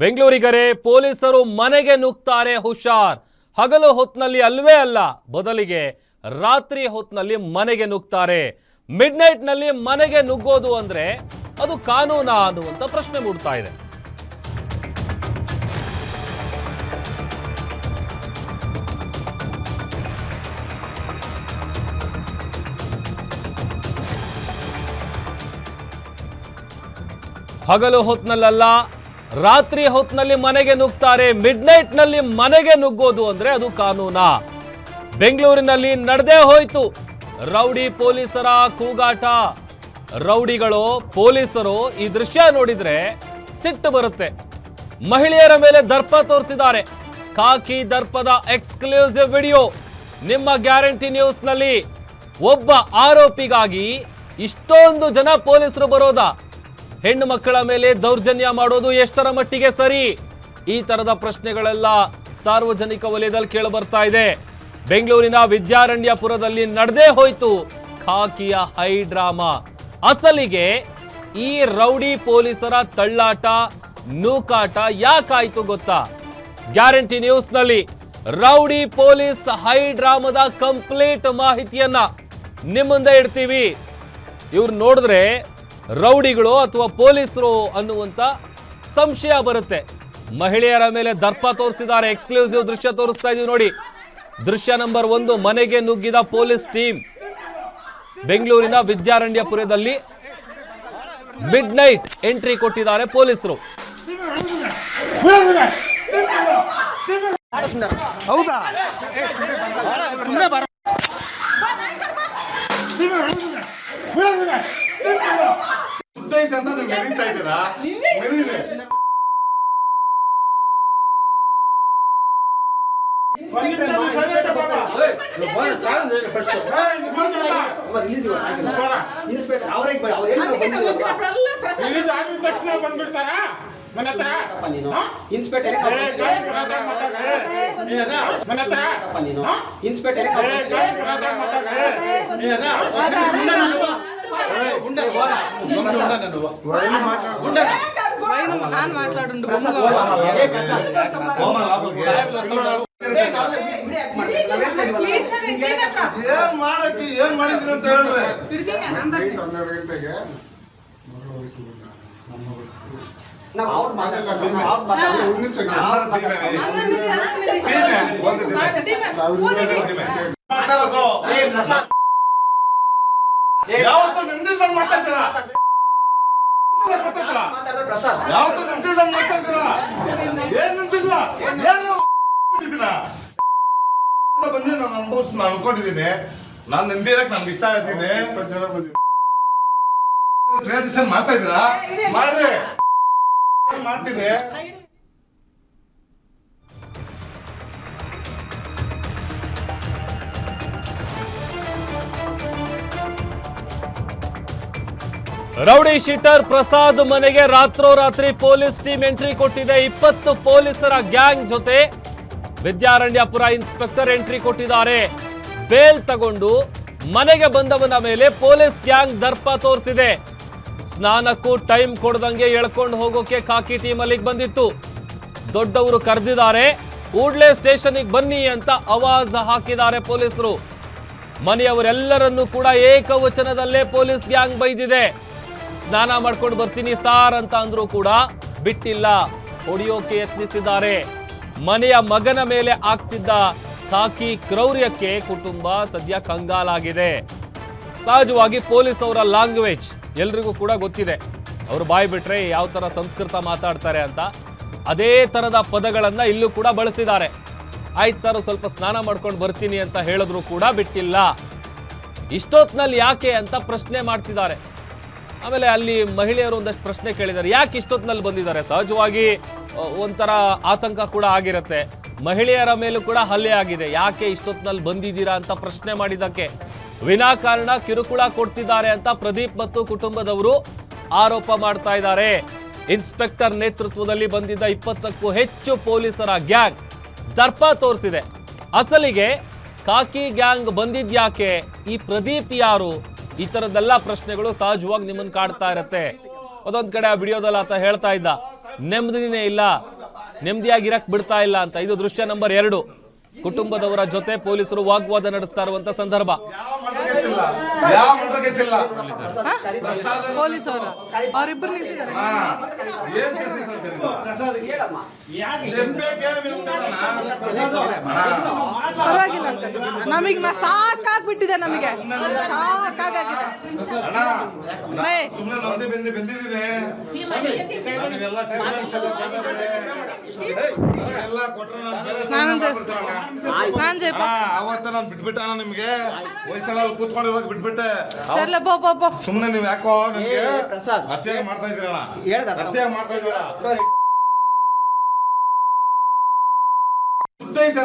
ಬೆಂಗಳೂರಿಗರೆ ಪೊಲೀಸರು ಮನೆಗೆ ನುಗ್ತಾರೆ ಹುಷಾರ್. ಹಗಲು ಹೊತ್ನಲ್ಲಿ ಅಲ್ವೇ ಅಲ್ಲ, ಬದಲಿಗೆ ರಾತ್ರಿ ಹೊತ್ನಲ್ಲಿ ಮನೆಗೆ ನುಗ್ತಾರೆ. ಮಿಡ್ನಲ್ಲಿ ಮನೆಗೆ ನುಗ್ಗೋದು ಅಂದ್ರೆ ಅದು ಕಾನೂನಾ ಅನ್ನುವಂಥ ಪ್ರಶ್ನೆ ಮೂಡ್ತಾ ಇದೆ. ಹಗಲು ಹೊತ್ನಲ್ಲಲ್ಲ ರಾತ್ರಿ ಹೊತ್ತಿನಲ್ಲಿ ಮನೆಗೆ ನುಗ್ತಾರೆ ಮಿಡ್ನಲ್ಲಿ ಮನೆಗೆ ನುಗ್ಗೋದು ಅಂದ್ರೆ ಅದು ಕಾನೂನಾ. ಬೆಂಗಳೂರಿನಲ್ಲಿ ನಡೆದೇ ಹೋಯ್ತು. ರೌಡಿ ಪೊಲೀಸರ ಕೂಗಾಟ. ರೌಡಿಗಳು, ಪೊಲೀಸರು ಈ ದೃಶ್ಯ ನೋಡಿದ್ರೆ ಸಿಟ್ಟು ಬರುತ್ತೆ. ಮಹಿಳೆಯರ ಮೇಲೆ ದರ್ಪ ತೋರಿಸಿದ್ದಾರೆ. ಕಾಕಿ ದರ್ಪದ ಎಕ್ಸ್ಕ್ಲೂಸಿವ್ ವಿಡಿಯೋ ನಿಮ್ಮ ಗ್ಯಾರಂಟಿ ನ್ಯೂಸ್ನಲ್ಲಿ. ಒಬ್ಬ ಆರೋಪಿಗಾಗಿ ಇಷ್ಟೊಂದು ಜನ ಪೊಲೀಸರು ಬರೋದಾ? ಹೆಣ್ಣು ಮಕ್ಕಳ ಮೇಲೆ ದೌರ್ಜನ್ಯ ಮಾಡೋದು ಎಷ್ಟರ ಮಟ್ಟಿಗೆ ಸರಿ? ಈ ತರದ ಪ್ರಶ್ನೆಗಳೆಲ್ಲ ಸಾರ್ವಜನಿಕ ವಲಯದಲ್ಲಿ ಕೇಳಿ ಬರ್ತಾ ಇದೆ. ಬೆಂಗಳೂರಿನ ವಿದ್ಯಾರಣ್ಯಪುರದಲ್ಲಿ ನಡೆದೇ ಹೋಯ್ತು ಖಾಕಿಯ ಹೈ ಡ್ರಾಮಾ. ಅಸಲಿಗೆ ಈ ರೌಡಿ ಪೊಲೀಸರ ತಳ್ಳಾಟ, ನೂಕಾಟ ಯಾಕಾಯ್ತು ಗೊತ್ತಾ? ಗ್ಯಾರಂಟಿ ನ್ಯೂಸ್ನಲ್ಲಿ ರೌಡಿ ಪೊಲೀಸ್ ಹೈ ಡ್ರಾಮದ ಕಂಪ್ಲೀಟ್ ಮಾಹಿತಿಯನ್ನ ನಿಮ್ಮ ಮುಂದೆ ಇಡ್ತೀವಿ. ಇವ್ರು ನೋಡಿದ್ರೆ ರೌಡಿಗಳು ಅಥವಾ ಪೊಲೀಸರು ಅನ್ನುವಂತ ಸಂಶಯ ಬರುತ್ತೆ. ಮಹಿಳೆಯರ ಮೇಲೆ ದರ್ಪ ತೋರಿಸಿದ್ದಾರೆ. ಎಕ್ಸ್ಕ್ಲೂಸಿವ್ ದೃಶ್ಯ ತೋರಿಸ್ತಾ ಇದೀವಿ ನೋಡಿ. ದೃಶ್ಯ ನಂಬರ್ ಒಂದು, ಮನೆಗೆ ನುಗ್ಗಿದ ಪೊಲೀಸ್ ಟೀಮ್. ಬೆಂಗಳೂರಿನ ವಿದ್ಯಾರಣ್ಯಪುರದಲ್ಲಿ ಮಿಡ್ ನೈಟ್ ಎಂಟ್ರಿ ಕೊಟ್ಟಿದ್ದಾರೆ ಪೊಲೀಸರು. ಹೌದಾ ಸುಮ್ಮನೆ ಬರ ಉದ್ದ ಐತೆ ಅಂತ ನೀವು ಮೆರೀತಾ ಇದ್ದೀರಾ ಮೆರೀರಿ ಅದೇ, ನೀವು ಬನ್ನಿ, ಚಾಲೆಂಜ್ ಹೇಳಿ first. ಏಯ್, ನೀವು ಬನ್ನಿ, ಬರ. ರಿಲೀಸ್ ಆಗಿದ ತಕ್ಷಣ ಬಂದ್ಬಿಡ್ತಾರ ಮನೆ ಹತ್ರ ಇನ್ಸ್ಪೆಕ್ಟರ್. ಮನೆ ಹತ್ರ ಇನ್ಸ್ಪೆಕ್ಟರ್ ನಾನು ಲಾಭಕ್ಕೆ. ಏನ್ ಮಾಡಕ್ಕೆ ಏನ್ ಮಾಡಿದ್ರಿ ಅಂತ ಹೇಳಿದ್ರೆ ಹನ್ನೆರಡು ಗಂಟೆಗೆ. ಮಾತಾಡೋದು. ನಿಂದಿಲ್ದಂಗ್ ಮಾತಾಡ್ತೀರಾ? ಯಾವತ್ತು ಮಾತಾಡ್ತೀರಾ? ಏನ್ ನಿಂತಿಲ್ಲ ಏನು ಬಂದು ನಾನು ಅನುಭವಿಸ್ ನಾನು ಅನ್ಕೊಂಡಿದ್ದೀನಿ. ನಾನು ನಂದಿರಕ್ ನಮ್ಗೆ ಇಷ್ಟ ಆಗಿದ್ದೀನಿ. ಟ್ರೇಡಿಷನ್ ಮಾಡ್ತಾ ಇದ್ದೀರಾ? ಮಾಡ್ರಿ. ಮಾಡ್ತೀನಿ. ರೌಡಿ ಶೀಟರ್ ಪ್ರಸಾದ್ ಮನೆಗೆ ರಾತ್ರೋರಾತ್ರಿ ಪೊಲೀಸ್ ಟೀಮ್ ಎಂಟ್ರಿ ಕೊಟ್ಟಿದೆ. ಇಪ್ಪತ್ತು ಪೊಲೀಸರ ಗ್ಯಾಂಗ್ ಜೊತೆ ವಿದ್ಯಾರಣ್ಯಪುರ ಇನ್ಸ್ಪೆಕ್ಟರ್ ಎಂಟ್ರಿ ಕೊಟ್ಟಿದ್ದಾರೆ. ಬೇಲ್ ತಗೊಂಡು ಮನೆಗೆ ಬಂದವನ ಮೇಲೆ ಪೊಲೀಸ್ ಗ್ಯಾಂಗ್ ದರ್ಪ ತೋರಿಸಿದೆ. ಸ್ನಾನಕ್ಕೂ ಟೈಮ್ ಕೊಡ್ದಂಗೆ ಎಳ್ಕೊಂಡು ಹೋಗೋಕೆ ಖಾಕಿ ಟೀಮ್ ಅಲ್ಲಿಗೆ ಬಂದಿತ್ತು. ದೊಡ್ಡವರು ಕರೆದಿದ್ದಾರೆ, ಕೂಡ್ಲೇ ಸ್ಟೇಷನ್ಗೆ ಬನ್ನಿ ಅಂತ ಅವಾಜ್ ಹಾಕಿದ್ದಾರೆ ಪೊಲೀಸರು. ಮನೆಯವರೆಲ್ಲರನ್ನೂ ಕೂಡ ಏಕವಚನದಲ್ಲೇ ಪೊಲೀಸ್ ಗ್ಯಾಂಗ್ ಬೈದಿದೆ. ಸ್ನಾನ ಮಾಡ್ಕೊಂಡು ಬರ್ತೀನಿ ಸಾರ್ ಅಂತ ಅಂದ್ರೂ ಕೂಡ ಬಿಟ್ಟಿಲ್ಲ. ಹೊಡೆಯೋಕೆ ಯತ್ನಿಸಿದ್ದಾರೆ. ಮನೆಯ ಮಗನ ಮೇಲೆ ಆಗ್ತಿದ್ದ ಖಾಕಿ ಕ್ರೌರ್ಯಕ್ಕೆ ಕುಟುಂಬ ಸದ್ಯ ಕಂಗಾಲಾಗಿದೆ. ಸಹಜವಾಗಿ ಪೊಲೀಸ್ ಅವರ ಲ್ಯಾಂಗ್ವೇಜ್ ಎಲ್ರಿಗೂ ಕೂಡ ಗೊತ್ತಿದೆ. ಅವರು ಬಾಯಿ ಬಿಟ್ರೆ ಯಾವ ತರ ಸಂಸ್ಕೃತ ಮಾತಾಡ್ತಾರೆ ಅಂತ. ಅದೇ ತರದ ಪದಗಳನ್ನು ಇಲ್ಲೂ ಕೂಡ ಬಳಸಿದ್ದಾರೆ. ಆಯ್ತು ಸರ್, ಸ್ವಲ್ಪ ಸ್ನಾನ ಮಾಡ್ಕೊಂಡು ಬರ್ತೀನಿ ಅಂತ ಹೇಳಿದ್ರು ಕೂಡ ಬಿಟ್ಟಿಲ್ಲ. ಇಷ್ಟೊತ್ನಲ್ಲಿ ಯಾಕೆ ಅಂತ ಪ್ರಶ್ನೆ ಮಾಡ್ತಿದ್ದಾರೆ. ಆಮೇಲೆ ಅಲ್ಲಿ ಮಹಿಳೆಯರು ಒಂದಷ್ಟು ಪ್ರಶ್ನೆ ಕೇಳಿದ್ದಾರೆ. ಯಾಕೆ ಇಷ್ಟೊತ್ತಿನಲ್ಲಿ ಬಂದಿದ್ದಾರೆ? ಸಹಜವಾಗಿ ಒಂಥರ ಆತಂಕ ಕೂಡ ಆಗಿರುತ್ತೆ. ಮಹಿಳೆಯರ ಮೇಲೂ ಕೂಡ ಹಲ್ಲೆ ಆಗಿದೆ. ಯಾಕೆ ಇಷ್ಟೊತ್ತಿನಲ್ಲಿ ಬಂದಿದ್ದೀರಾ ಅಂತ ಪ್ರಶ್ನೆ ಮಾಡಿದ್ದಕ್ಕೆ ವಿನಾಕಾರಣ ಕಿರುಕುಳ ಕೊಡ್ತಿದ್ದಾರೆ ಅಂತ ಪ್ರದೀಪ್ ಮತ್ತು ಕುಟುಂಬದವರು ಆರೋಪ ಮಾಡ್ತಾ ಇದ್ದಾರೆ. ಇನ್ಸ್ಪೆಕ್ಟರ್ ನೇತೃತ್ವದಲ್ಲಿ ಬಂದಿದ್ದ ಇಪ್ಪತ್ತಕ್ಕೂ ಹೆಚ್ಚು ಪೊಲೀಸರ ಗ್ಯಾಂಗ್ ದರ್ಪ ತೋರಿಸಿದೆ. ಅಸಲಿಗೆ ಕಾಕಿ ಗ್ಯಾಂಗ್ ಬಂದಿದ್ಯಾಕೆ? ಈ ಪ್ರದೀಪ್ ಯಾರು? ಈ ಥರದ್ದೆಲ್ಲ ಪ್ರಶ್ನೆಗಳು ಸಹಜವಾಗಿ ನಿಮ್ಮನ್ನು ಕಾಡ್ತಾ ಇರತ್ತೆ. ಅದೊಂದು ಕಡೆ ಆ ವಿಡಿಯೋದಲ್ಲಿ ಆತ ಹೇಳ್ತಾ ಇದ್ದ. ನೆಮ್ಮದಿನೇ ಇಲ್ಲ ನೆಮ್ಮದಿಯಾಗಿರಕ್ ಬಿಡ್ತಾ ಇಲ್ಲ ಅಂತ. ಇದು ದೃಶ್ಯ ನಂಬರ್ ಎರಡು. ಕುಟುಂಬದವರ ಜೊತೆ ಪೊಲೀಸರು ವಾಗ್ವಾದ ನಡೆಸ್ತಾ ಇರುವಂತ ಸಂದರ್ಭ. ಪರವಾಗಿಲ್ಲ ನಮಗೆ ಸಾಕಾಗ್ಬಿಟ್ಟಿದೆ ನಮಗೆ. ಸಾಕಾಗಿದೆ ಅವತ್ತ ನಾನು ಬಿಟ್ಬಿಟ್ಟೆ ನಿಮ್ಗೆ ವಯಸ್ಸೆಲ್ಲ ಕೂತ್ಕೊಂಡಿರೋಕೆ ಬಿಟ್ಬಿಟ್ಟೆ ಸರ್ಲೆ ಬೋ ಬೋ ಬೋ ಸುಮ್ನೆ ನೀವ್ ಯಾಕೋ ನನ್ಗೆ ಏ, ಪ್ರಸಾದ್. ಹತ್ಯೆ ಮಾಡ್ತಾ ಇದ್ದೀರಣ್ಣ ಹೇಳ್ದ ಹತ್ಯೆ ಮಾಡ್ತಾ ಇದ್ದೀರಾ ಸರಿ. ಕೈ ಐತೆ